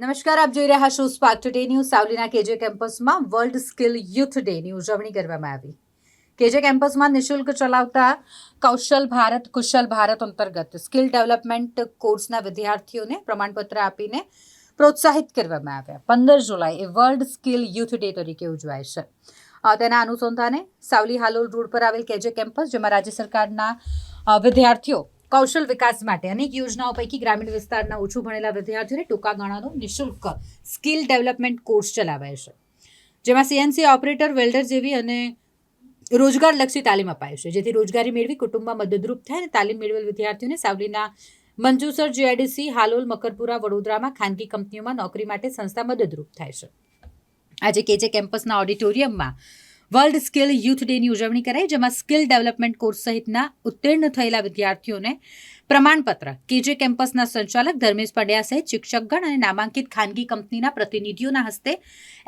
નમસ્કાર, આપ જોઈ રહ્યા છો સ્પાર્ક ટુડે ન્યૂઝ સાવલીના કેજે કેમ્પસમાં વર્લ્ડ સ્કિલ યુથ ડેની ઉજવણી કરવામાં આવી. કેજે કેમ્પસમાં નિઃશુલ્ક ચલાવતા કૌશલ ભારત, કુશલ ભારત અંતર્ગત સ્કિલ ડેવલપમેન્ટ કોર્સના વિદ્યાર્થીઓને પ્રમાણપત્ર આપીને પ્રોત્સાહિત કરવામાં આવ્યા. પંદર જુલાઈ એ વર્લ્ડ સ્કિલ યુથ ડે તરીકે ઉજવાય છે. તેના અનુસંધાને સાવલી હાલોલ રોડ પર આવેલ કેજે કેમ્પસ, જેમાં રાજ્ય સરકારના વિદ્યાર્થીઓ કૌશલ વિકાસ માટે અનેક યોજનાઓ પૈકી ગ્રામીણ વિસ્તારના ઓછું ભણેલા વિદ્યાર્થીઓને ટૂંકા ગાળાનો નિઃશુલ્ક સ્કિલ ડેવલપમેન્ટ કોર્સ ચલાવાય છે. જેમાં સીએનસી ઓપરેટર, વેલ્ડર જેવી અને રોજગારલક્ષી તાલીમ અપાય છે. જેથી રોજગારી મેળવી કુટુંબમાં મદદરૂપ થાય અને તાલીમ મેળવેલ વિદ્યાર્થીઓને સાવલીના મંજુસર જીઆઈડીસી હાલોલ, મકરપુરા, વડોદરામાં ખાનગી કંપનીઓમાં નોકરી માટે સંસ્થા મદદરૂપ થાય છે. આજે કેજે કેમ્પસના ઓડિટોરિયમમાં વર્લ્ડ સ્કિલ યુથ ડેની ઉજવણી કરાઈ, જેમાં સ્કિલ ડેવલપમેન્ટ કોર્સ સહિતના ઉત્તીર્ણ થયેલા વિદ્યાર્થીઓને પ્રમાણપત્ર. કેજે કેમ્પસના સંચાલક ધર્મેશ પંડ્યા સહિત શિક્ષકગણ અને નામાંકિત ખાનગી કંપનીના પ્રતિનિધિઓના હસ્તે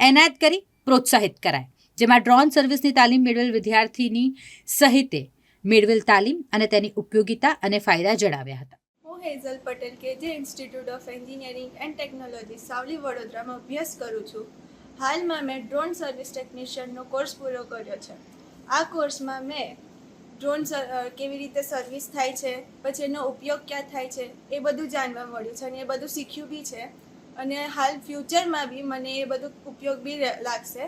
એનાયત કરી પ્રોત્સાહિત કરાય. જેમાં ડ્રોન સર્વિસની તાલીમ મેળવેલ વિદ્યાર્થીની સહિતે મેળવેલ તાલીમ અને તેની ઉપયોગિતા અને ફાયદા જણાવ્યા હતા. હું Hazel Patel K J institute of engineering and technology, Savli વડોદરામાં અભ્યાસ કરું છું. હાલમાં મેં ડ્રોન સર્વિસ ટેકનિશિયનનો કોર્સ પૂરો કર્યો છે. આ કોર્સમાં મેં ડ્રોન કેવી રીતે સર્વિસ થાય છે, પછી એનો ઉપયોગ ક્યાં થાય છે, એ બધું જાણવા મળ્યું છે અને એ બધું શીખ્યું બી છે. અને હાલ ફ્યુચરમાં બી મને એ બધું ઉપયોગ બી લાગશે.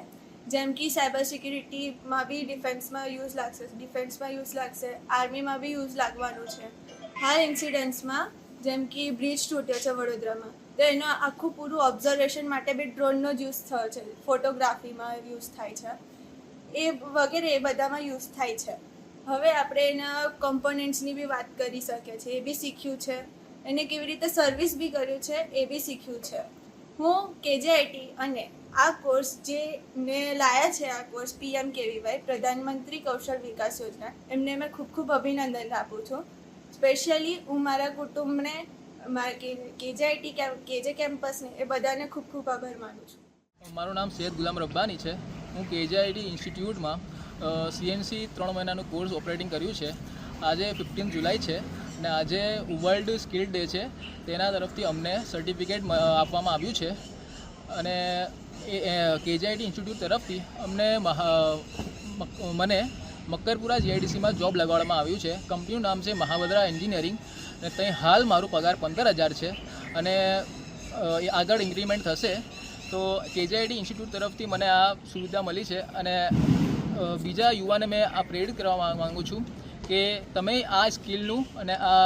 જેમ કે સાયબર સિક્યુરિટીમાં બી ડિફેન્સમાં યુઝ લાગશે, ડિફેન્સમાં યુઝ લાગશે, આર્મીમાં બી યુઝ લાગવાનું છે. હાલ ઇન્સિડન્ટ્સમાં જેમ કે બ્રિજ તૂટ્યો છે વડોદરામાં તો એનો આખું પૂરું ઓબ્ઝર્વેશન માટે બી ડ્રોનનો જ યુઝ થયો છે. ફોટોગ્રાફીમાં યુઝ થાય છે. એ વગેરે એ બધામાં યુઝ થાય છે. હવે આપણે એના કમ્પોનન્ટ્સની બી વાત કરી શકીએ છીએ. એ બી શીખ્યું છે. એને કેવી રીતે સર્વિસ બી કર્યું છે, એ બી શીખ્યું છે. હું કેજેઆઈટી અને આ કોર્સ જે મેં લાયા છે, આ કોર્સ પીએમ કેવીવાય, પ્રધાનમંત્રી કૌશલ વિકાસ યોજના, એમને મેં ખૂબ ખૂબ અભિનંદન આપું છું. સ્પેશિયલી હું મારા કુટુંબને કેજેઆઈટી કેજે કેમ્પસને એ બધાને ખૂબ ખૂબ આભાર માનું છું. મારું નામ સૈયદ ગુલામ રબ્બાની છે. હું કેજેઆઈટી ઇન્સ્ટિટ્યૂટમાં સીએનસી ત્રણ મહિનાનું કોર્સ ઓપરેટિંગ કર્યું છે. આજે ફિફ્ટીન જુલાઈ છે અને આજે વર્લ્ડ સ્કિલ ડે છે. તેના તરફથી અમને સર્ટિફિકેટ આપવામાં આવ્યું છે. અને એ કેજેઆઈટી ઇન્સ્ટિટ્યૂટ તરફથી અમને મને મક્કરપુરા જીઆઈડીસીમાં જોબ લગાડવામાં આવ્યું છે. કંપનીનું નામ છે મહાવદરા એન્જિનિયરિંગ. અને ત્યાં હાલ મારું પગાર પંદર હજાર છે અને એ આગળ ઇન્ક્રીમેન્ટ થશે. તો કેજેઆઈડી ઇન્સ્ટિટ્યૂટ તરફથી મને આ સુવિધા મળી છે અને બીજા યુવાને મેં આ પ્રેરિત કરવા માગું છું કે તમે આ સ્કિલનું અને આ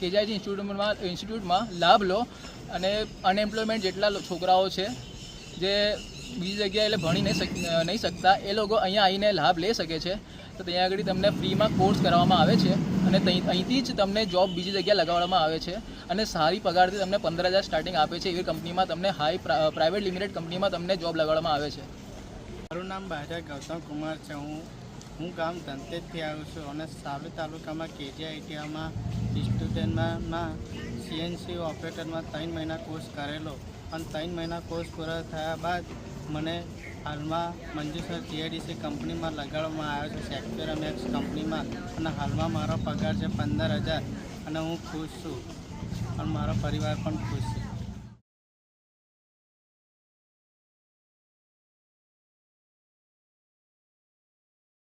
કેજેઆઈડી ઇન્સ્ટિટ્યૂટમાં ઇન્સ્ટિટ્યૂટમાં લાભ લો અને અનએમ્પ્લોયમેન્ટ જેટલા છોકરાઓ છે જે બીજી જગ્યાએ એટલે ભણી નહીં નહીં શકતા, એ લોકો અહીંયા આવીને લાભ લઈ શકે છે. તો ત્યાં આગળ તમને ફ્રીમાં કોર્સ કરાવવામાં આવે છે અને અહીંથી જ તમને જોબ બીજી જગ્યાએ લગાવવામાં આવે છે અને સારી પગારથી તમને પંદર હજાર સ્ટાર્ટિંગ આપે છે એવી કંપનીમાં તમને હાઈ પ્રાઇવેટ લિમિટેડ કંપનીમાં તમને જોબ લગાવવામાં આવે છે. મારું નામ બાજા ગૌતમ કુમાર છે. હું હું ગામ ધનતેજથી આવ્યો છું અને સાવલી તાલુકામાં કેજીઆઈટીઆમાં સ્ટુડન્ટમાં સીએનસી ઓપરેટરમાં ત્રણ મહિના કોર્સ કરેલો. અને ત્રણ મહિના કોર્સ પૂરા થયા બાદ મને હાલમાં મંજુસર ટીઆઈડીસી કંપનીમાં લગાડવામાં આવ્યો છે. સેક્ટરમેક્સ કંપનીમાં. અને હાલમાં મારો પગાર છે પંદર હજાર. અને હું ખુશ છું. અને મારો પરિવાર પણ ખુશ છે.